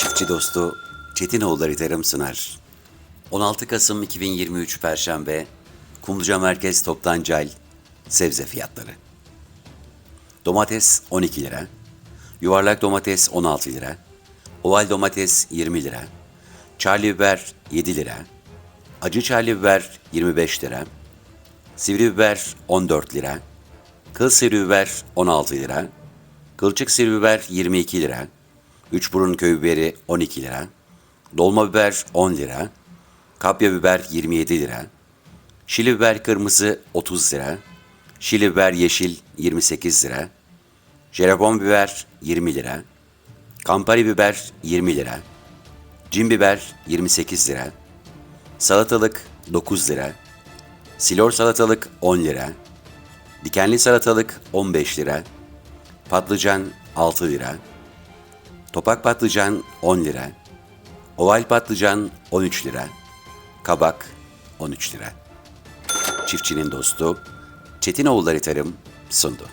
Çiftçi dostu Çetinoğulları Tarım sunar. 16 Kasım 2023 Perşembe Kumluca Merkez Toptancel sebze fiyatları. Domates 12 lira, yuvarlak domates 16 lira, oval domates 20 lira, çarlı biber 7 lira, acı çarlı biber 25 lira, sivri biber 14 lira, kıl sivri biber 16 lira, kılçık sivri biber 22 lira, üç burun köy biberi 12 lira, dolma biber 10 lira, kapya biber 27 lira, şili biber kırmızı 30 lira, şili biber yeşil 28 lira, jelibon biber 20 lira, kampari biber 20 lira, cin biber 28 lira, salatalık 9 lira, silor salatalık 10 lira, dikenli salatalık 15 lira, patlıcan 6 lira, topak patlıcan 10 lira, oval patlıcan 13 lira, kabak 13 lira. Çiftçinin dostu Çetinoğulları Tarım sundu.